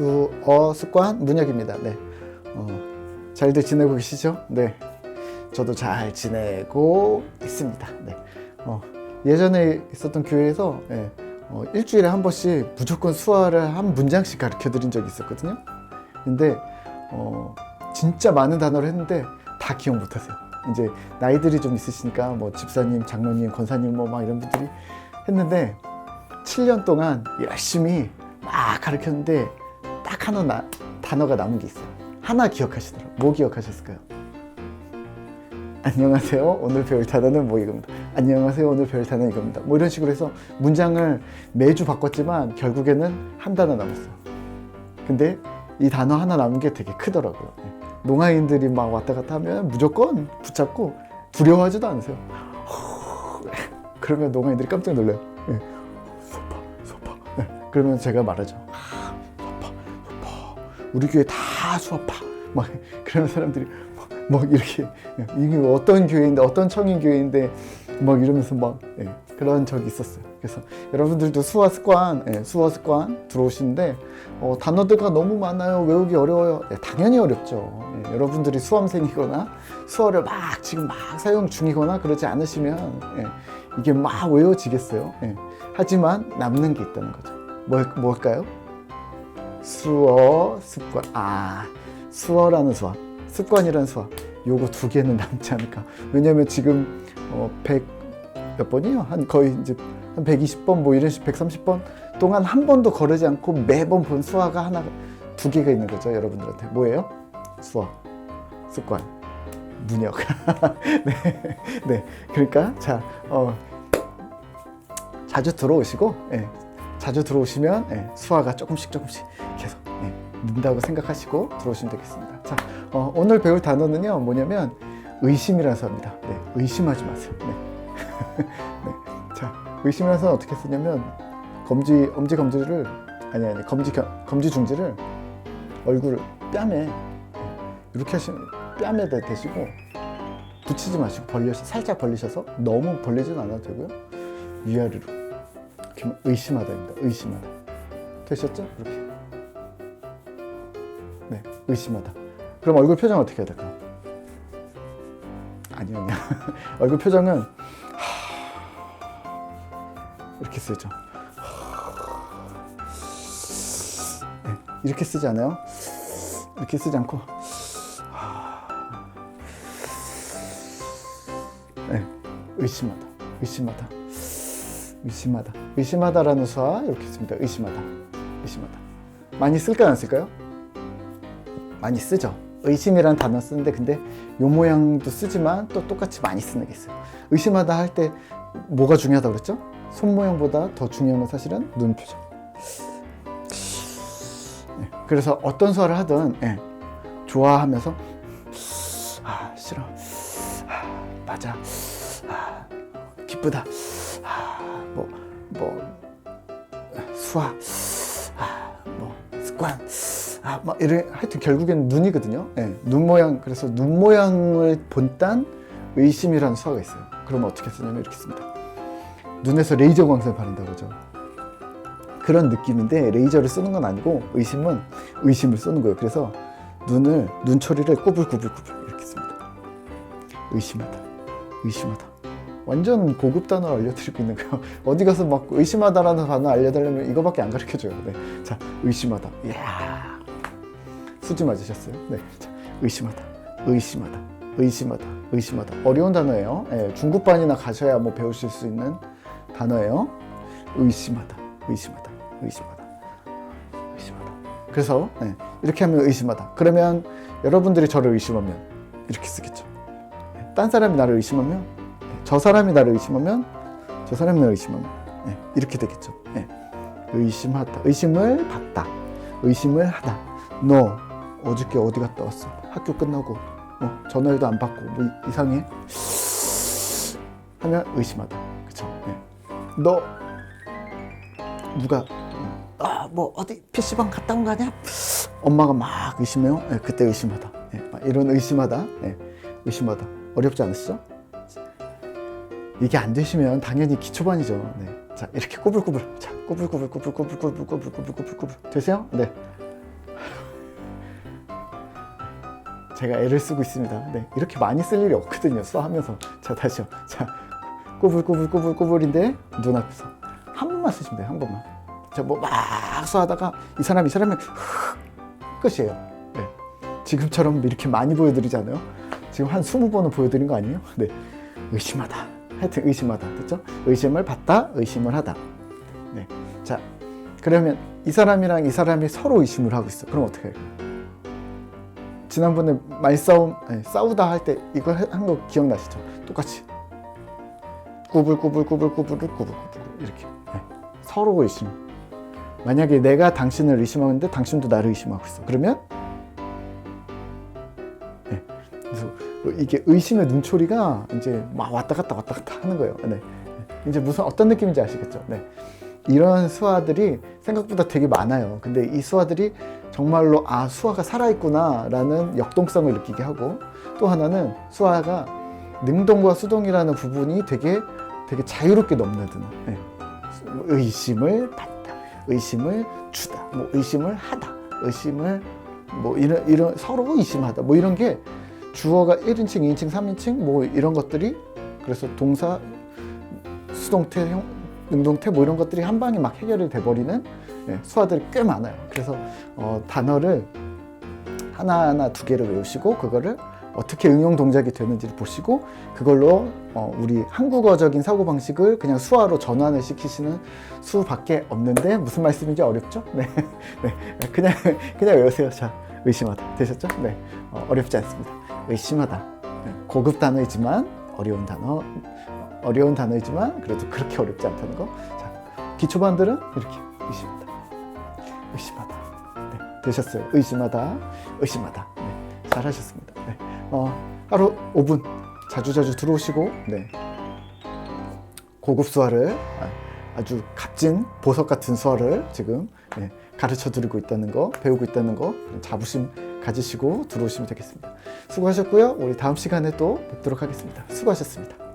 수어 습관 문혁입니다. 네. 어, 잘들 지내고 계시죠? 네. 저도 잘 지내고 있습니다. 네. 어, 예전에 있었던 교회에서 예, 어, 일주일에 한 번씩 무조건 수어를 한 문장씩 가르쳐 드린 적이 있었거든요. 근데 어, 진짜 많은 단어를 했는데 다 기억 못 하세요. 이제 나이들이 좀 있으시니까 뭐 집사님, 장로님, 권사님 뭐 막 이런 분들이 했는데 7년 동안 열심히 막 가르쳤는데 딱 하나 나, 단어가 남은 게 있어요. 하나 기억하시더라고요. 뭐 기억하셨을까요? 안녕하세요. 오늘 배울 단어는 뭐 이겁니다. 안녕하세요. 오늘 배울 단어는 이겁니다. 뭐 이런 식으로 해서 문장을 매주 바꿨지만 결국에는 한 단어 남았어요. 근데 이 단어 하나 남은 게 되게 크더라고요. 예. 농아인들이 막 왔다 갔다 하면 무조건 붙잡고 두려워하지도 않으세요. 그러면 농아인들이 깜짝 놀라요. 예. 소파, 소파. 예. 그러면 제가 말하죠. 우리 교회 다 수업파. 막 그러면 사람들이 막, 막 이렇게 예. 이게 어떤 교회인데 어떤 청인 교회인데 막 이러면서 막 예. 그런 적이 있었어요. 그래서 여러분들도 수화 습관, 예, 수화 습관 들어오시는데 어, 단어들과 너무 많아요. 외우기 어려워요. 예, 당연히 어렵죠. 예, 여러분들이 수험생이거나 수어를 막 지금 막 사용 중이거나 그러지 않으시면 예, 이게 막 외워지겠어요. 예. 하지만 남는 게 있다는 거죠. 뭘, 뭘까요? 수어, 습관. 아, 수어라는 수화, 습관이라는 수화. 요거 두 개는 남지 않을까. 왜냐면 지금 어, 100몇 번이요? 한 거의 이제 한 120번 뭐 이런 식 130번 동안 한 번도 거르지 않고 매번 본 수화가 하나 두 개가 있는 거죠 여러분들한테 뭐예요? 수화 습관 문역 네, 네 그러니까 자 어, 자주 들어오시고 예, 자주 들어오시면 예, 수화가 조금씩 조금씩 는다고 생각하시고 들어오시면 되겠습니다 자 어, 오늘 배울 단어는요 뭐냐면 의심이라는 수화입니다 네, 의심하지 마세요 네. 네. 자, 의심해서 어떻게 쓰냐면 검지 엄지 검지를 아니 아니 검지 겨- 검지 중지를 얼굴 뺨에 이렇게 하시면 뺨에다 대시고 붙이지 마시고 벌려서 살짝 벌리셔서 너무 벌리진 않아도 되고요 위아래로 이렇게 의심하다입니다. 의심하다 되셨죠? 이렇게 네 의심하다. 그럼 얼굴 표정 어떻게 해야 될까요? 아니요, 아니요. 얼굴 표정은 이렇게 쓰죠. 네, 이렇게 쓰지 않아요? 이렇게 쓰지 않고 네, 의심하다, 의심하다, 의심하다, 의심하다라는 수와 이렇게 씁니다. 의심하다, 의심하다. 많이 쓸까요, 안 쓸까요? 많이 쓰죠. 의심이라는 단어 쓰는데 근데 요 모양도 쓰지만 또 똑같이 많이 쓰는 게 있어요. 의심하다 할 때 뭐가 중요하다고 그랬죠? 손 모양보다 더 중요한 건 사실은 눈 표정. 네, 그래서 어떤 수화를 하든 예, 좋아하면서 아 싫어, 아, 맞아, 아, 기쁘다, 아, 뭐, 뭐 수화, 아, 뭐 습관, 아, 막 이런 하여튼 결국엔 눈이거든요. 예, 눈 모양 그래서 눈 모양을 본딴 의심이라는 수화가 있어요. 그러면 어떻게 쓰냐면 이렇게 씁니다. 눈에서 레이저 광선을 바른다고 그러죠. 그런 느낌인데 레이저를 쓰는 건 아니고 의심은 의심을 쏘는 거예요. 그래서 눈을 눈초리를 꾸불꾸불꾸불 이렇게 씁니다. 의심하다, 의심하다. 완전 고급 단어 알려드리고 있는 거예요. 어디 가서 막 의심하다라는 단어 알려달라면 이거밖에 안 가르쳐줘요. 네. 자, 의심하다. 이야, 수지 맞으셨어요? 네. 자, 의심하다, 의심하다, 의심하다, 의심하다. 어려운 단어예요. 예, 중급반이나 가셔야 뭐 배우실 수 있는 단어예요. 의심하다, 의심하다, 의심하다, 의심하다. 그래서 예, 이렇게 하면 의심하다. 그러면 여러분들이 저를 의심하면 이렇게 쓰겠죠. 예, 딴 사람이 나를 의심하면 예, 저 사람이 나를 의심하면 저 사람이 나를 의심하면 예, 이렇게 되겠죠. 예, 의심하다, 의심을 받다, 의심을 하다. 너 어저께 어디 갔다 왔어? 학교 끝나고 어, 전화해도 안 받고 뭐 이- 이상해? 하면 의심하다. 그쵸? 예. 너 누가 아 뭐 어디 PC방 갔다 온 거 아니야? 엄마가 막 의심해요. 예, 그때 의심하다. 예, 막 이런 의심하다. 예, 의심하다. 어렵지 않으시죠? 이게 안 되시면 당연히 기초반이죠. 네. 자 이렇게 꾸불꾸불. 자 꾸불꾸불 꾸불꾸불 꾸불꾸불 꾸불꾸불 꾸불 되세요? 네. 제가 애를 쓰고 있습니다. 네, 이렇게 많이 쓸 일이 없거든요. 수화하면서. 자, 다시요. 자, 꼬불꼬불꼬불꼬불인데 눈앞에서 한 번만 쓰시면 돼요. 한 번만. 자, 뭐막 수하다가 이 사람이 이 사람이 흑 끝이에요. 네. 지금처럼 이렇게 많이 보여드리잖아요. 지금 한 20번은 보여드린 거 아니에요? 네. 의심하다. 하여튼 의심하다. 됐죠? 의심을 받다, 의심을 하다. 네. 자, 그러면 이 사람이랑 이 사람이 서로 의심을 하고 있어. 그럼 어떻게 해요? 지난번에 말싸움, 아니, 싸우다 할 때 이거 한거 기억나시죠? 똑같이. 꾸불꾸불꾸불꾸불을 꾸불꾸불 이렇게. 네. 서로 의심. 만약에 내가 당신을 의심하는데 당신도 나를 의심하고 있어. 그러면 네. 그래서 이게 의심의 눈초리가 이제 막 왔다 갔다 왔다 갔다 하는 거예요. 네. 이제 무슨 어떤 느낌인지 아시겠죠? 네. 이런 수화들이 생각보다 되게 많아요. 근데 이 수화들이 정말로 아 수화가 살아있구나라는 역동성을 느끼게 하고 또 하나는 수화가 능동과 수동이라는 부분이 되게 되게 자유롭게 넘나드는 네. 의심을 받다, 의심을 주다, 뭐 의심을 하다, 의심을 뭐 이런 이런 서로 의심하다, 뭐 이런 게 주어가 1인칭, 2인칭, 3인칭 뭐 이런 것들이 그래서 동사 수동태, 형, 능동태 뭐 이런 것들이 한 방에 막 해결이 돼버리는 예, 수화들이 꽤 많아요. 그래서 어, 단어를 하나하나 두 개를 외우시고 그거를 어떻게 응용 동작이 되는지를 보시고 그걸로 어, 우리 한국어적인 사고 방식을 그냥 수화로 전환을 시키시는 수밖에 없는데 무슨 말씀인지 어렵죠? 네, 네, 그냥 그냥 외우세요. 자, 의심하다 되셨죠? 네, 어, 어렵지 않습니다. 의심하다 네, 고급 단어이지만 어려운 단어 어려운 단어이지만 그래도 그렇게 어렵지 않다는 거. 자, 기초반들은 이렇게 의심하다, 의심하다. 네, 되셨어요. 의심하다, 의심하다. 네, 잘하셨습니다. 네, 어, 하루 5분 자주자주 들어오시고, 네, 고급 수화를 아, 아주 값진 보석 같은 수화를 지금 네, 가르쳐 드리고 있다는 거, 배우고 있다는 거 자부심 가지시고 들어오시면 되겠습니다. 수고하셨고요. 우리 다음 시간에 또 뵙도록 하겠습니다. 수고하셨습니다.